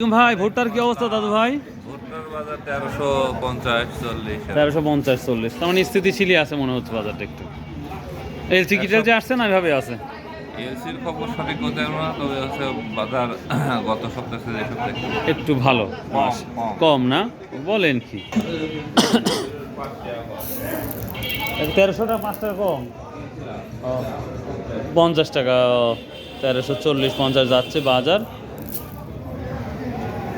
ভাই ভুট্টার কি অবস্থা দাদু ভাই? ভুট্টার বাজার তেরোশো পঞ্চাশ চল্লিশ। তেরোশো পঞ্চাশ চল্লিশ। তার মানে স্থিতিশীলই আছে মনে হচ্ছে বাজারটা একটু। এলসি কিটেল যে আসছে না এভাবে আছে? এলসির খবর সঠিক বলতে পারব না তবে হচ্ছে বাজার গত সপ্তাহে যে সপ্তাহে একটু ভালো। কম, না? বলেন কি? তেরোশো টাকা পাঁচ টাকা কম? পঞ্চাশ টাকা তেরোশো চল্লিশ পঞ্চাশ যাচ্ছে বাজার।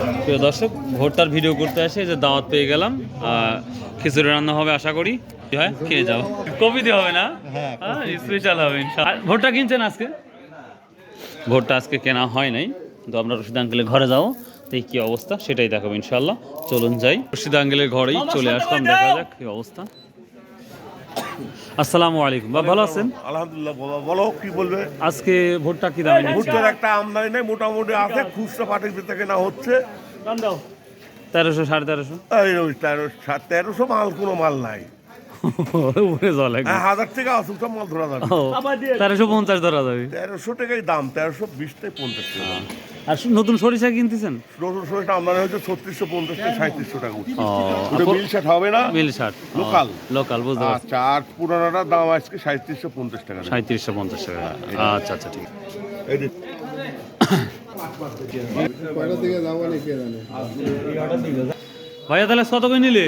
প্রিয় দর্শক ভোটটার ভিডিও করতে আসে যে দাওয়াত পেয়ে গেলাম। আহ, খিচুড়ি রান্না হবে আশা করি। হয়? খেয়ে যাও। কপি দিয়ে হবে না? হ্যাঁ স্পেশাল হবে ইনশাআল্লাহ। আর ভোটটা কিনছেন আজকে? ভোটটা আজকে কেনা হয় নাই। তো আমরা রশিদ আঙ্কেলের ঘরে যাব। তো এই কি অবস্থা? সেটাই দেখাবো ইনশাল্লাহ। চলুন যাই। রশিদ আঙ্কেলের ঘরেই চলে আসলাম দেখা যাক কি অবস্থা। আসসালামু আলাইকুম। বা ভালো আছেন? আলহামদুলিল্লাহ বাবা বলো কি বলবে? আজকে ভোটটা কি দাম ভুট্টার একটা আমদানি নেই মোটামুটি আছে খুচরা পাটের ভিতরে কেনা হচ্ছে। তেরোশো সাড়ে তেরোশো? এই ওই তেরো সা- তেরোশো মাল কোনো মাল নাই। উপরে জল হ্যাঁ হাজার টাকা আসুক সব মাল ধরা যাবে। তেরোশো পঞ্চাশ ধরা যাবে। তেরোশো টাকাই দাম তেরোশো বিশ থেকে পঞ্চাশ টাকা। আর নতুন সরিষা কিনতেছেন? রসুন সরিষা আমদানি হচ্ছে ছত্রিশশো পঞ্চাশ থেকে সাঁত্রিশশো টাকা ওটা মিল সেট হবে না। মিল ষাট লোকাল। লোকাল বুঝতে পারছি। আচ্ছা আর পুরানোটার দাম আজকে সাঁত্রিশশো পঞ্চাশ টাকা। সাঁত্রিশশো পঞ্চাশ টাকা। আচ্ছা আচ্ছা ঠিক আছে। ভাইয়া তাহলে কত করে নিলে?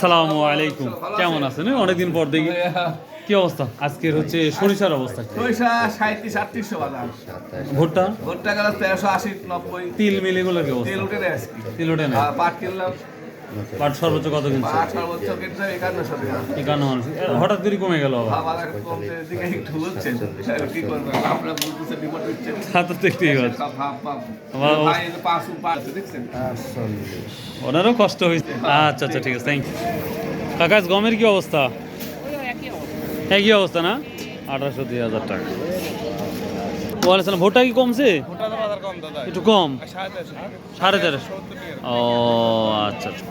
সালামু আলাইকুম। কেমন আছেন? অনেকদিন পর দেখি। কি অবস্থা? আজকের হচ্ছে সরিষার অবস্থা? পয়সা সাঁত্রিশ আটত্রিশশো বাজার। ভুট্টা? ভোটটা গেল তেরোশো আশি নব্বই। তিল মিলে গুলো কি অবস্থা? তেল উঠে তিল উঠে না পাট কিনলাম বাট সর্বোচ্চ কত কিনছে? একান্ন মানুষ হঠাৎ করে কমে গেল ওনারও কষ্ট হয়েছে আচ্ছা আচ্ছা ঠিক আছে থ্যাংক ইউ কাকাজ গমের কি অবস্থা? একই অবস্থা। না? আঠারোশো দুই হাজার টাকা। ভোটটা কি কমছে? একটু কম? সাড়ে তেরোশো ও আচ্ছা আচ্ছা।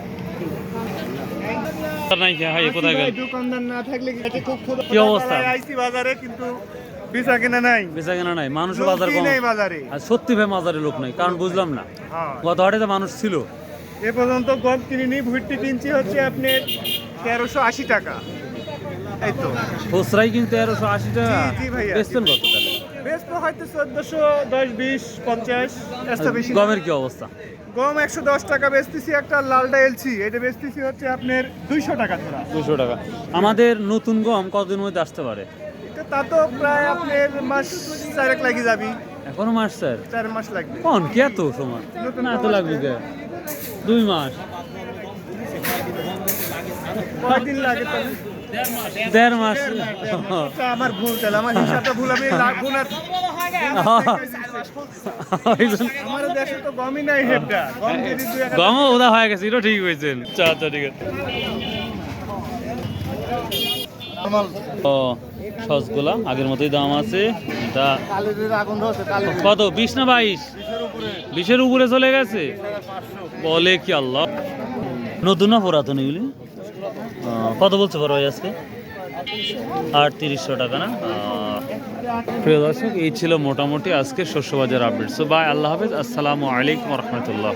নাই কি কোথায় গেল? দোকানদার না থাকলে কি খুব ক্ষুধা কি অবস্থা? আইসি বাজারে কিন্তু বেচা কেনা নাই। বেচা কেনা নাই মানুষ বাজার কম। নেই বাজারে। আর সত্যি ভাই বাজারে লোক নাই কারণ বুঝলাম না। হ্যাঁ। গত হাটে তো মানুষ ছিল। এ পর্যন্ত গম কিনিনি ভুট্টি কিনছি হচ্ছে আপনার তেরোশো আশি টাকা। এই তো। খুচরাই কিন্তু তেরোশো আশি টাকা। বেচতেন কত? তো হয়তো চোদ্দশো দশ বিশ পঞ্চাশ। এত বেশি গমের কি অবস্থা? গম একশো দশ টাকা বেচতেছি একটা লালটা এলছি এটা বেচতেছি হচ্ছে আপনার দুইশো টাকা ধরা দুশো টাকা। আমাদের নতুন গম কতদিন মধ্যে আসতে পারে? এটা তা তো প্রায় আপনার মাস চারেক লাগি যাবি। এখনও মাস স্যার চার মাস লাগবে। কোন? কি এত সময়? না এত লাগবে কে দুই মাস। কয়দিন লাগে তাহলে? দেড় মাস। আচ্ছা, আমার ভুল আমার হিসাবটা ভুল। আমি গুণ গমও ওদা হয়ে গেছে এটা ঠিক হয়েছেন আচ্ছা আচ্ছা ঠিক আছে। ও সসগুলা আগের মতোই দাম আছে। এটা কত? বিশ না বাইশ? বিশের উপরে। চলে গেছে? বলে কি আল্লাহ? নতুন না পুরাতন এগুলি? কত বলছে বড় ভাই আজকে? আটত্রিশশো টাকা না? প্রিয় দর্শক, এই ছিল মোটামুটি আজকে শস্য বাজার আপডেট সো বাই আল্লাহ হাফেজ। আসসালামু আলাইকুম রহমতুল্লাহ।